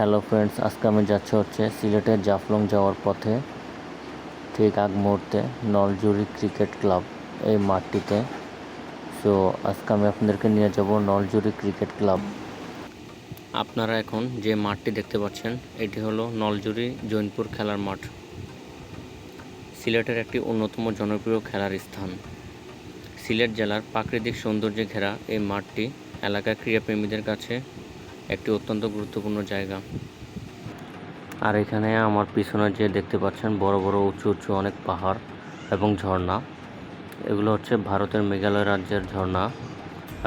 Hello friends আজকে আমি যাচ্ছি হচ্ছে সিলেটের জাফলং যাওয়ার পথে, ঠিক আগ মুহূর্তে নলজুরি ক্রিকেট ক্লাব এই মাঠটিতে। সো আজকে আমি আপনাদেরকে নিয়ে যাব নলজুরি ক্রিকেট ক্লাব। আপনারা এখন যে মাঠটি দেখতে পাচ্ছেন, এটি হলো নলজুরি জৈনপুর খেলার মাঠ। সিলেটের একটি অন্যতম জনপ্রিয় খেলার স্থান। সিলেট জেলার প্রাকৃতিক সৌন্দর্যে ঘেরা এই মাঠটি এলাকার ক্রীড়াপ্রেমীদের কাছে একটি অত্যন্ত গুরুত্বপূর্ণ জায়গা। আর এখানে আমার পিছনে যে দেখতে পাচ্ছেন বড় বড় উঁচু উঁচু অনেক পাহাড় এবং ঝর্ণা। এগুলো হচ্ছে ভারতের মেঘালয় রাজ্যের ঝর্ণা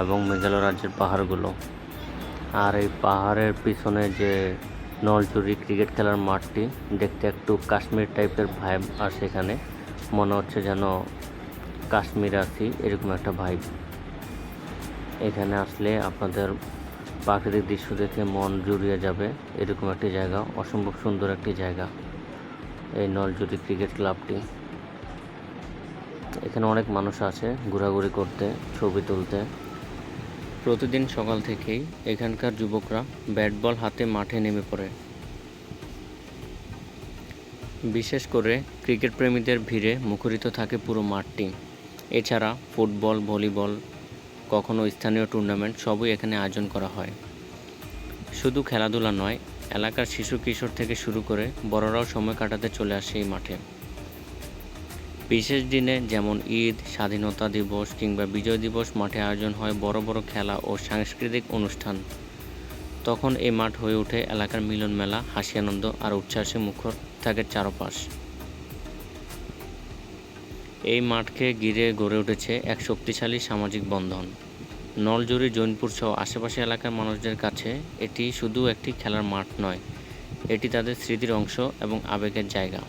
এবং মেঘালয় রাজ্যের পাহাড়গুলো। আর এই পাহাড়ের পিছনে যে নলচুরি ক্রিকেট খেলার মাঠটি, দেখতে একটু কাশ্মীর টাইপের ভাইব আসে এখানে মনে হচ্ছে যেন কাশ্মীর আছি, এরকম একটা ভাইব। এখানে আসলে আপনাদের প্রাকৃতিক দৃশ্য দেখে মন জুড়িয়ে যাবে এরকম একটি জায়গা, অসম্ভব সুন্দর একটি জায়গা। এই নলজুরি ক্রিকেট ক্লাবটি। এখানে অনেক মানুষ আছে ঘোরাঘুরি করতে, ছবি তুলতে। প্রতিদিন সকাল থেকেই এখানকার যুবকরা ব্যাট বল হাতে মাঠে নেমে পড়ে। বিশেষ করে ক্রিকেট প্রেমীদের ভিড়ে মুখরিত থাকে পুরো মাঠটি। এছাড়া ফুটবল, ভলিবল কখনো স্থানীয় টুর্নামেন্ট সবই এখানে আয়োজন করা হয়। শুধু খেলাধুলা নয়, এলাকার শিশু কিশোর থেকে শুরু করে বড়রাও সময় কাটাতে চলে আসে এই মাঠে। বিশেষ দিনে যেমন ঈদ, স্বাধীনতা দিবস কিংবা বিজয় দিবস মাঠে আয়োজন হয় বড় বড় খেলা ও সাংস্কৃতিক অনুষ্ঠান। তখন এই মাঠ হয়ে ওঠে এলাকার মিলন মেলা হাসি আনন্দ আর উচ্ছ্বাসে মুখর থাকে চারপাশ। এই মাঠকে ঘিরে গড়ে উঠেছে এক শক্তিশালী সামাজিক বন্ধন। নলজুরি, জৈনপুর সহ আশেপাশে এলাকার মানুষদের কাছে এটি শুধু একটি খেলার মাঠ নয়, এটি তাদের স্মৃতির অংশ এবং আবেগের জায়গা।